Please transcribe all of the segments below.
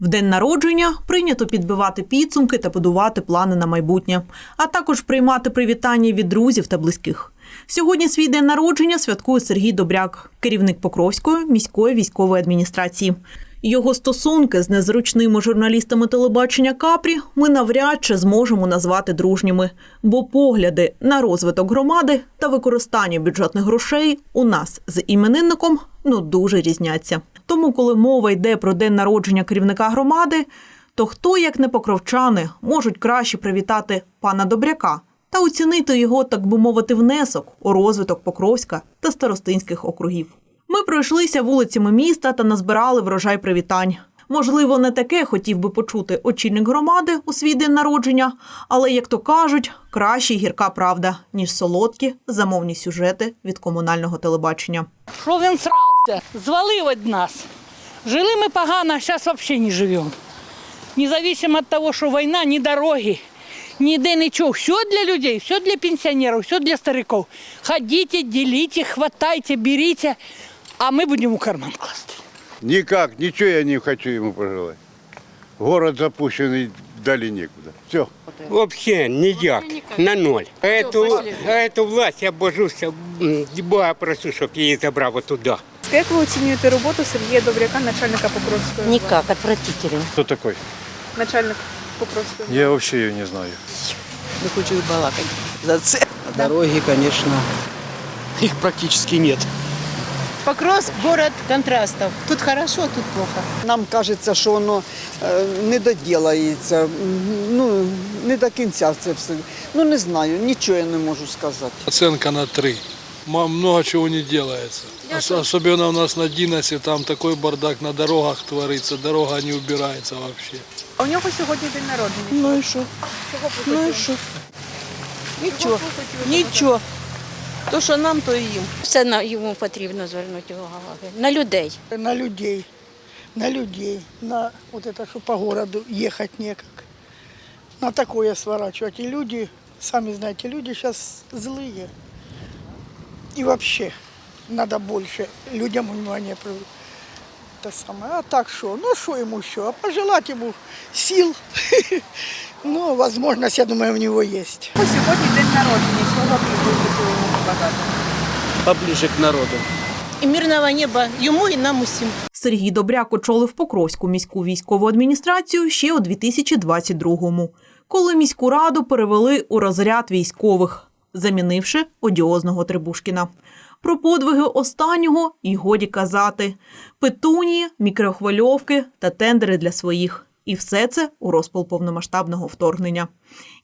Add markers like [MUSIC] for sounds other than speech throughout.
В день народження прийнято підбивати підсумки та будувати плани на майбутнє, а також приймати привітання від друзів та близьких. Сьогодні свій день народження святкує Сергій Добряк, керівник Покровської міської військової адміністрації. Його стосунки з незручними журналістами телебачення Капрі ми навряд чи зможемо назвати дружніми, бо погляди на розвиток громади та використання бюджетних грошей у нас з іменинником ну дуже різняться. Тому, коли мова йде про день народження керівника громади, то хто, як не покровчани, можуть краще привітати пана Добряка та оцінити його, так би мовити, внесок у розвиток Покровська та старостинських округів. Ми пройшлися вулицями міста та назбирали врожай привітань. Можливо, не таке хотів би почути очільник громади у свій день народження, але, як то кажуть, краще гірка правда, ніж солодкі замовні сюжети від комунального телебачення. Що він срався? Звалив від нас. Жили ми погано, а зараз взагалі не живемо. Независимо від того, що війна, ні дороги, ніде нічого. Все для людей, все для пенсіонерів, все для стариків. Ходіть, діліть, хватайте, беріть, а ми будемо у карман класти. Никак, ничего я не хочу ему пожелать. Город запущенный, дали некуда. Все. Вообще ніяк, на ноль. А эту, а эту власть я божуся, м, Бога прошу, щоб її забрав туди. Як ви оцінюєте роботу Сергія Добряка, начальника Покровської? Никак, отвратителен. Кто такой? Начальник Покровської. Я вообще ее не знаю. Не хочу и балакать за це. Дороги, конечно, их практически нет. Покрос – город контрастов. Тут хорошо, тут плохо. Нам кажеться, що воно э, не доділається, ну, не до кінця це все. Ну не знаю, нічого я не можу сказати. Оценка на три. Много чего не делается. Ос- Особенно у нас на Диносе, там такой бардак на дорогах творится, дорога не убирается вообще. А у нього сьогодні день народження. Ну і що? Чого Ну і що? Чого Нічого. Нічого. То, що нам, то і їм. Все на йому потрібно звернути увагу. На людей. на людей, на людей, на вот это, что по городу ехать некак. На такое сворачивать. И люди, сами знаете, люди сейчас злые. И вообще надо больше людям внимания привлекать. Это самое. А так что? Ну, что ему еще? А пожелать ему сил. [LAUGHS] Ну, возможность, я думаю, у него есть. Сьогодні день б ви хотіли? Поближе к народу. І мирного неба йому і нам усім. Сергій Добряк очолив Покровську міську військову адміністрацію ще у 2022-му, коли міську раду перевели у розряд військових, замінивши одіозного Трибушкіна. Про подвиги останнього й годі казати: петунії, мікрохвильовки та тендери для своїх. І все це у розпал повномасштабного вторгнення.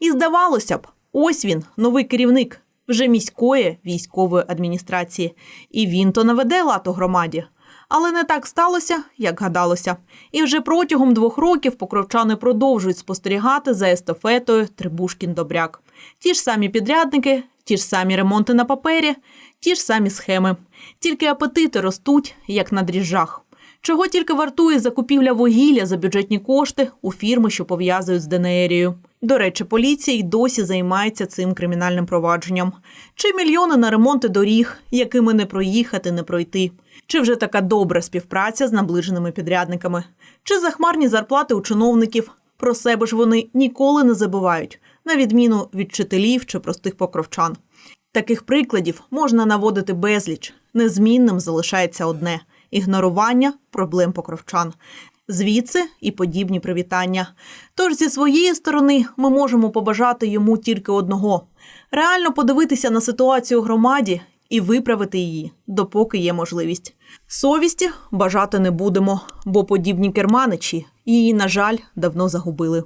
І здавалося б, ось він, новий керівник вже міської військової адміністрації, і він то наведе лад у громаді. Але не так сталося, як гадалося. І вже протягом двох років покровчани продовжують спостерігати за естафетою Трибушкін-Добряк. Ті ж самі підрядники, ті ж самі ремонти на папері, ті ж самі схеми. Тільки апетити ростуть, як на дріжджах. Чого тільки вартує закупівля вугілля за бюджетні кошти у фірми, що пов'язують з ДНРією. До речі, поліція й досі займається цим кримінальним провадженням. Чи мільйони на ремонти доріг, якими не проїхати, не пройти? Чи вже така добра співпраця з наближеними підрядниками? Чи захмарні зарплати у чиновників? Про себе ж вони ніколи не забувають, на відміну від вчителів чи простих покровчан. Таких прикладів можна наводити безліч. Незмінним залишається одне ігнорування проблем покровчан. Звідси і подібні привітання. Тож зі своєї сторони ми можемо побажати йому тільки одного: реально подивитися на ситуацію у громаді і виправити її, допоки є можливість. Совісті бажати не будемо, бо подібні керманичі її, на жаль, давно загубили.